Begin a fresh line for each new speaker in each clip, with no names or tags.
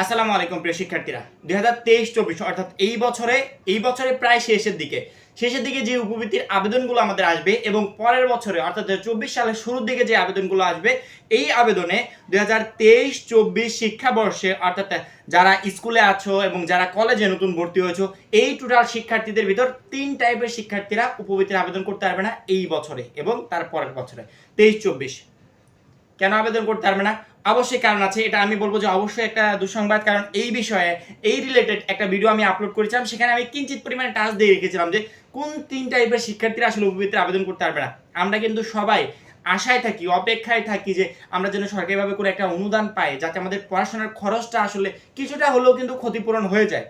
আসসালামু আলাইকুম, প্রিয় শিক্ষার্থীরা। দুই হাজার তেইশ, চব্বিশ, অর্থাৎ এই বছরে এই বছরে প্রায় শেষের দিকে। শেষের দিকে যে উপবৃত্তির আবেদনগুলো আমাদের আসবে এবং পরের বছরে, অর্থাৎ চব্বিশ সালের শুরুর দিকে যে আবেদনগুলো আসবে, এই আবেদনে দুই হাজার তেইশ, চব্বিশ শিক্ষাবর্ষে, অর্থাৎ যারা স্কুলে আছো এবং যারা কলেজে নতুন ভর্তি হয়েছো, এই টোটাল শিক্ষার্থীদের ভিতর তিন টাইপের শিক্ষার্থীরা উপবৃত্তির আবেদন করতে পারবে না এই বছরে এবং তার পরের বছরে। তেইশ, চব্বিশ। কেন আবেদন করতে পারবে না? অবশ্যই কারণ আছে, এটা আমি বলব যে অবশ্যই একটা দুঃসংবাদ, কারণ এই বিষয়ে, এই রিলেটেড একটা ভিডিও আমি আপলোড করেছিলাম, সেখানে আমি কিঞ্চিত পরিমাণে টাচ দিয়ে রেখেছিলাম যে কোন তিন টাইপের শিক্ষার্থীরা আসলে উপবৃত্তির আবেদন করতে পারবে না। আমরা কিন্তু সবাই আশায় থাকি, অপেক্ষায় থাকি যে আমরা যেন সরকারিভাবে করে একটা অনুদান পাই, যাতে আমাদের পড়াশোনার খরচটা আসলে কিছুটা হলেও কিন্তু ক্ষতিপূরণ হয়ে যায়।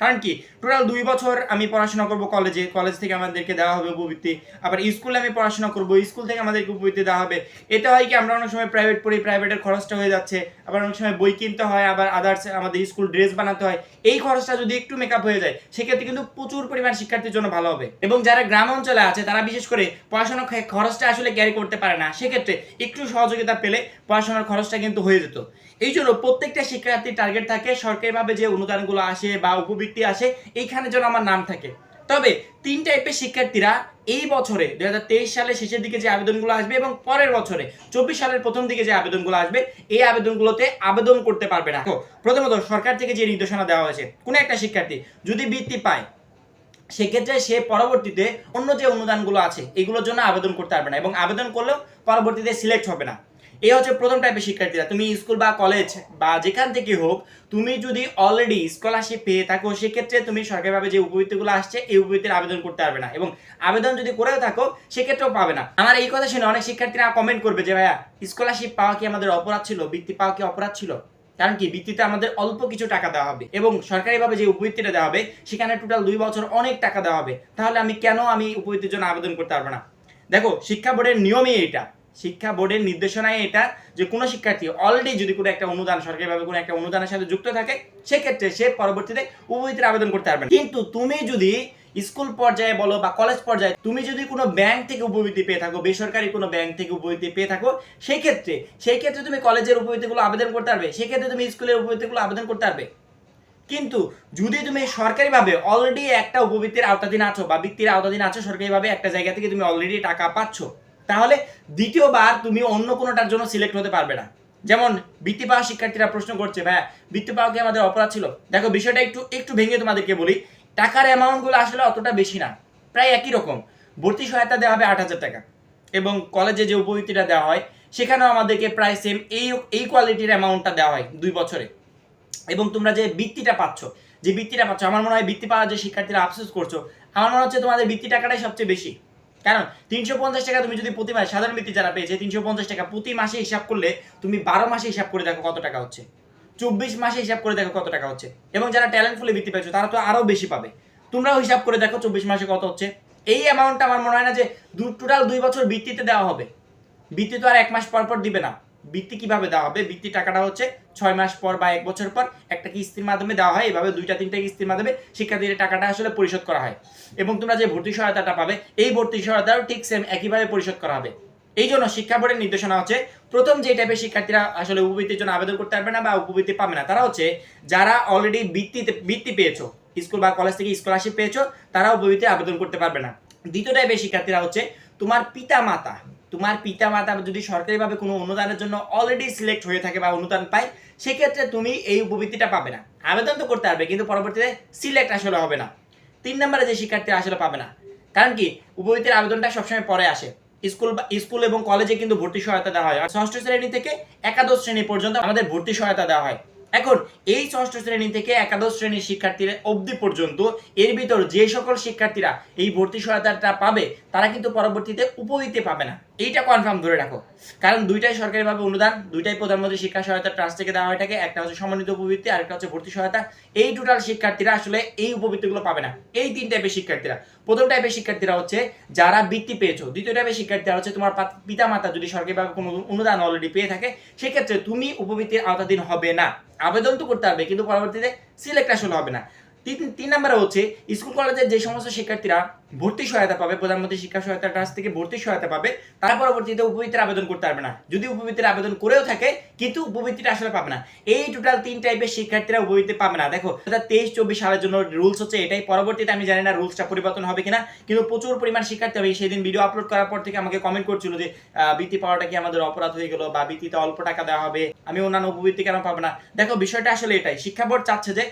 কারণ কি? টোটাল দুই বছর আমি পড়াশোনা করব কলেজে কলেজ থেকে আমাদেরকে দেওয়া হবে উপবৃত্তি। আবার স্কুলে আমি পড়াশোনা করব স্কুল থেকে আমাদেরকে উপবৃত্তি দেওয়া হবে। এটা হয় কি? আমরা অনেক সময় প্রাইভেট পড়ি প্রাইভেটের খরচটা হয়ে যাচ্ছে। আবার অনেক সময় বই কিনতে হয়, আবার আদার্স আমাদের স্কুল ড্রেস বানাতে হয়। এই খরচটা যদি একটু মেকআপ হয়ে যায়, সেক্ষেত্রে কিন্তু প্রচুর পরিমাণ শিক্ষার্থীর জন্য ভালো হবে। এবং যারা গ্রাম অঞ্চলে আছে, তারা বিশেষ করে পড়াশোনার খরচটা আসলে ক্যারি করতে পারে না। সেক্ষেত্রে একটু সহযোগিতা পেলে পড়াশোনার খরচটা কিন্তু হয়ে যেত। এই জন্য প্রত্যেকটা শিক্ষার্থীর টার্গেট থাকে, সরকারিভাবে যে অনুদানগুলো আসে বা উপবৃত্তি আসে, এইখানে যেন আমার নাম থাকে। তবে তিন টাইপের শিক্ষার্থীরা এই বছরে দুই হাজার তেইশ সালের শেষের দিকে যে আবেদনগুলো আসবে এবং পরের বছরে, চব্বিশ সালের প্রথম দিকে যে আবেদনগুলো আসবে, এই আবেদনগুলোতে আবেদন করতে পারবে না। প্রথমত সরকার থেকে যে নির্দেশনা দেওয়া হয়েছে, কোনো একটা শিক্ষার্থী যদি বৃত্তি পায়, সেক্ষেত্রে সে পরবর্তীতে অন্য যে অনুদানগুলো আছে, এগুলোর জন্য আবেদন করতে পারবে না এবং আবেদন করলেও পরবর্তীতে সিলেক্ট হবে না। এই হচ্ছে প্রথম টাইপের শিক্ষার্থীরা। তুমি স্কুল বা কলেজ বা যেখান থেকে হোক, তুমি যদি অলরেডি স্কলারশিপ পেয়ে থাকো, সেক্ষেত্রে তুমি সরকারিভাবে যে উপবৃত্তিগুলো আসছে, এই উপবৃত্তির আবেদন করতে পারবে না। এবং আবেদন যদি করেও থাকো, সেক্ষেত্রেও পাবে না। আমার এই কথা শুনে অনেক শিক্ষার্থীরা কমেন্ট করবে যে, ভাইয়া স্কলারশিপ পাওয়া কি আমাদের অপরাধ ছিল? বৃত্তি পাওয়া কি অপরাধ ছিল? কারণ কি, বৃত্তিতে আমাদের অল্প কিছু টাকা দেওয়া হবে এবং সরকারিভাবে যে উপবৃত্তিটা দেওয়া হবে, সেখানে টোটাল দুই বছর অনেক টাকা দেওয়া হবে। তাহলে আমি কেন আমি উপবৃত্তির জন্য আবেদন করতে পারব না? দেখো, শিক্ষা বোর্ডের নিয়মই এটা শিক্ষা বোর্ডের নির্দেশনায় এটা যে কোনো শিক্ষার্থী অলরেডি যদি কোনো একটা অনুদান, সরকারিভাবে কোনো একটা অনুদানের সাথে যুক্ত থাকে, সেক্ষেত্রে সে পরবর্তীতে উপবৃত্তির আবেদন করতে পারবে কিন্তু তুমি যদি স্কুল পর্যায়ে বলো বা কলেজ পর্যায়ে তুমি যদি কোনো ব্যাংক থেকে উপবৃত্তি পেয়ে থাকো, বেসরকারি কোনো ব্যাংক থেকে উপবৃত্তি পেয়ে থাকো সেই ক্ষেত্রে সেই ক্ষেত্রে তুমি কলেজের উপবৃত্তিগুলো আবেদন করতে পারবে, সেক্ষেত্রে তুমি স্কুলের উপবৃত্তিগুলো আবেদন করতে পারবে। কিন্তু যদি তুমি সরকারিভাবে অলরেডি একটা উপবৃত্তির আওতাধীন আছো বা বৃত্তির আওতাধীন আছো, সরকারিভাবে একটা জায়গা থেকে তুমি অলরেডি টাকা পাচ্ছ তাহলে দ্বিতীয়বার তুমি অন্য কোনোটার জন্য সিলেক্ট হতে পারবে না। যেমন বৃত্তি পাওয়া শিক্ষার্থীরা প্রশ্ন করছে, ভাইয়া, বৃত্তি পাওয়া কি আমাদের অপরাধ ছিল? দেখো, বিষয়টা একটু একটু ভেঙে তোমাদেরকে বলি, টাকার অ্যামাউন্টগুলো আসলে অতটা বেশি না, প্রায় একই রকম। ভর্তি সহায়তা দেওয়া হবে আট হাজার টাকা এবং কলেজে যে উপবৃত্তিটা দেওয়া হয়, সেখানেও আমাদেরকে প্রায় সেম এই এই কোয়ালিটির অ্যামাউন্টটা দেওয়া হয় দুই বছরে। এবং তোমরা যে বৃত্তিটা পাচ্ছ, যে বৃত্তিটা পাচ্ছ, আমার মনে হয় বৃত্তি পাওয়া যে শিক্ষার্থীরা আফসোস করছ, আমার মনে হচ্ছে তোমাদের বৃত্তি টাকাটাই সবচেয়ে বেশি। কারণ তিনশো পঞ্চাশ টাকা তুমি যদি প্রতি মাসে, সাধারণ ব্যক্তি যারা পেয়েছে, তিনশো পঞ্চাশ টাকা প্রতি মাসে হিসাব করলে তুমি বারো মাসে হিসাব করে দেখো কত টাকা হচ্ছে। চব্বিশ মাসে হিসাব করে দেখো কত টাকা হচ্ছে। এবং যারা ট্যালেন্টফুলি বৃত্তি পেয়েছ, তারা তো আরও বেশি পাবে। তোমরাও হিসাব করে দেখো চব্বিশ মাসে কত হচ্ছে। এই অ্যামাউন্টটা আমার মনে হয় না যে দু টোটাল দুই বছর বৃত্তিতে দেওয়া হবে। বৃত্তি তো আর এক মাস পর পর দিবে না। বৃত্তি কীভাবে দেওয়া হবে? বৃত্তি টাকাটা হচ্ছে ছয় মাস পর বা এক বছর পর একটা কিস্তির মাধ্যমে দেওয়া হয়। এভাবে দুইটা তিনটা কিস্তির মাধ্যমে শিক্ষার্থীদের টাকাটা আসলে পরিশোধ করা হয়। এবং তোমরা যে ভর্তি সহায়তাটা পাবে, এই ভর্তি সহায়তাও ঠিক সেম একইভাবে পরিশোধ করা হবে। এই জন্য শিক্ষা বোর্ডের নির্দেশনা হচ্ছে, প্রথম যে টাইপের শিক্ষার্থীরা আসলে উপবৃত্তির জন্য আবেদন করতে পারবে না বা উপবৃত্তি পাবে না, তারা হচ্ছে যারা অলরেডি বৃত্তিতে, বৃত্তি পেয়েছ, স্কুল বা কলেজ থেকে স্কলারশিপ পেয়েছ, তারা উপবৃত্তি আবেদন করতে পারবে না। দ্বিতীয় টাইপের শিক্ষার্থীরা হচ্ছে তোমার পিতা মাতা তোমার পিতা মাতা যদি সরকারিভাবে কোনো অনুদানের জন্য অলরেডি সিলেক্ট হয়ে থাকে বা অনুদান পায়, সেক্ষেত্রে তুমি এই উপবৃত্তিটা পাবে না। আবেদন তো করতে পারবে, কিন্তু পরবর্তীতে সিলেক্ট আসলে হবে না। তিন নম্বরে যে শিক্ষার্থীরা আসলে পাবে না, কারণ কি? উপবৃত্তির আবেদনটা সবসময় পরে আসে। স্কুল বা, স্কুল এবং কলেজে কিন্তু ভর্তি সহায়তা দেওয়া হয়। ষষ্ঠ শ্রেণি থেকে একাদশ শ্রেণি পর্যন্ত আমাদের ভর্তি সহায়তা দেওয়া হয়। এখন এই ষষ্ঠ শ্রেণি থেকে একাদশ শ্রেণির শিক্ষার্থীরা অবধি পর্যন্ত এর ভিতর যে সকল শিক্ষার্থীরা এই ভর্তি সহায়তাটা পাবে, তারা কিন্তু পরবর্তীতে উপবৃত্তি পাবে না। এইটা কনফার্ম ধরে রাখো। কারণ দুইটাই সরকারিভাবে অনুদান, দুইটাই প্রধানমন্ত্রী শিক্ষা সহায়তা ট্রাস্ট থেকে দেওয়া হয়ে থাকে, একটা হচ্ছে সমন্বিত উপবৃত্তি, আরেকটা হচ্ছে ভর্তি সহায়তা। এই টোটাল শিক্ষার্থীরা আসলে এই উপবৃত্তিগুলো পাবে না। এই তিন টাইপের শিক্ষার্থীরা। প্রথম টাইপের শিক্ষার্থীরা হচ্ছে যারা বৃত্তি পেয়েছ। দ্বিতীয় টাইপের শিক্ষার্থীরা হচ্ছে তোমার পিতা মাতা যদি সরকারিভাবে কোনো অনুদান অলরেডি পেয়ে থাকে, সেক্ষেত্রে তুমি উপবৃত্তির আওতাধীন হবে না। আবেদন তো করতে হবে কিন্তু পরবর্তীতে সিলেক্ট আসলে হবে না। তিন নম্বরে হচ্ছে, স্কুল কলেজের যে সমস্ত শিক্ষার্থীরা ভর্তি সহায়তা পাবে, প্রধানমন্ত্রী শিক্ষা সহায়তার কাছ থেকে ভর্তি সহায়তা পাবে, তারা পরবর্তীতে উপবৃত্তির আবেদন করতে পারবে না। যদি উপবৃত্তির আবেদন করেও থাকে, কিন্তু উপবৃত্তিটা আসলে পাবে না। এই টোটাল তিন টাইপের শিক্ষার্থীরা উপবৃত্তি পাবে না। দেখো দু তেইশ, চব্বিশ সালের জন্য রুলস হচ্ছে এটাই। পরবর্তীতে আমি জানি না রুলসটা পরিবর্তন হবে কিনা, কিন্তু প্রচুর পরিমাণ শিক্ষার্থী হবে সেদিন ভিডিও আপলোড করার পর থেকে আমাকে কমেন্ট করছিল যে বৃত্তি পাওয়াটা কি আমাদের অপরাধ হয়ে গেল বা বৃত্তিতে অল্প টাকা দেওয়া হবে? আমি অন্যান্য উপবৃত্তি কেন পাবো না? দেখো, বিষয়টা আসলে এটাই। শিক্ষা বোর্ড চাচ্ছে যে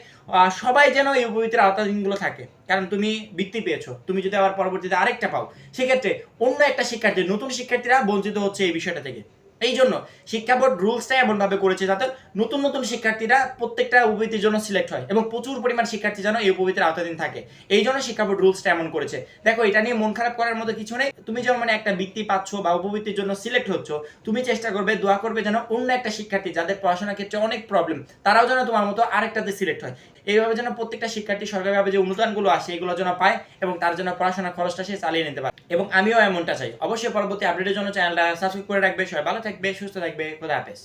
সবাই যেন এই উপবৃত্তির আওতাধীনগুলো থাকে। কারণ তুমি বৃত্তি পেয়েছ। তুমি যদি আবার পরবর্তীতে আরেকটা পাও, সেক্ষেত্রে অন্য একটা শিক্ষার্থী, নতুন শিক্ষার্থীরা বঞ্চিত হচ্ছে এই বিষয়টা থেকে। এই জন্য শিক্ষা বোর্ড রুলসটা এমনভাবে করেছে যাতে নতুন নতুন শিক্ষার্থীরা প্রত্যেকটা উপবৃত্তির জন্য সিলেক্ট হয় এবং প্রচুর পরিমাণ শিক্ষার্থী যেন এই উপবৃত্তির আওতাধীন থাকে। এই জন্য শিক্ষা বোর্ড রুলসটা এমন করেছে। দেখো, এটা নিয়ে মন খারাপ করার মতো কিছু নেই। তুমি যেমন মানে একটা বৃত্তি পাচ্ছ বা উপবৃত্তির জন্য সিলেক্ট হচ্ছ, তুমি চেষ্টা করবে, দোয়া করবে যেন অন্য একটা শিক্ষার্থী যাদের পড়াশোনার ক্ষেত্রে অনেক প্রবলেম তারাও যেন তোমার মতো আরেকটাতে সিলেক্ট হয়। এইভাবে যেন প্রত্যেকটা শিক্ষার্থী সরকারিভাবে যে অনুদানগুলো আসে, এগুলো যেন পায় এবং তার জন্য পড়াশোনার খরচটা সে চালিয়ে নিতে পারে। এবং আমিও এমনটা চাই। অবশ্যই পরবর্তী আপডেটের জন্য চ্যানেলটা সাবস্ক্রাইব করে রাখবে। সবাই ভালো থাকবে, সুস্থ থাকবে। খোদা হাফেজ।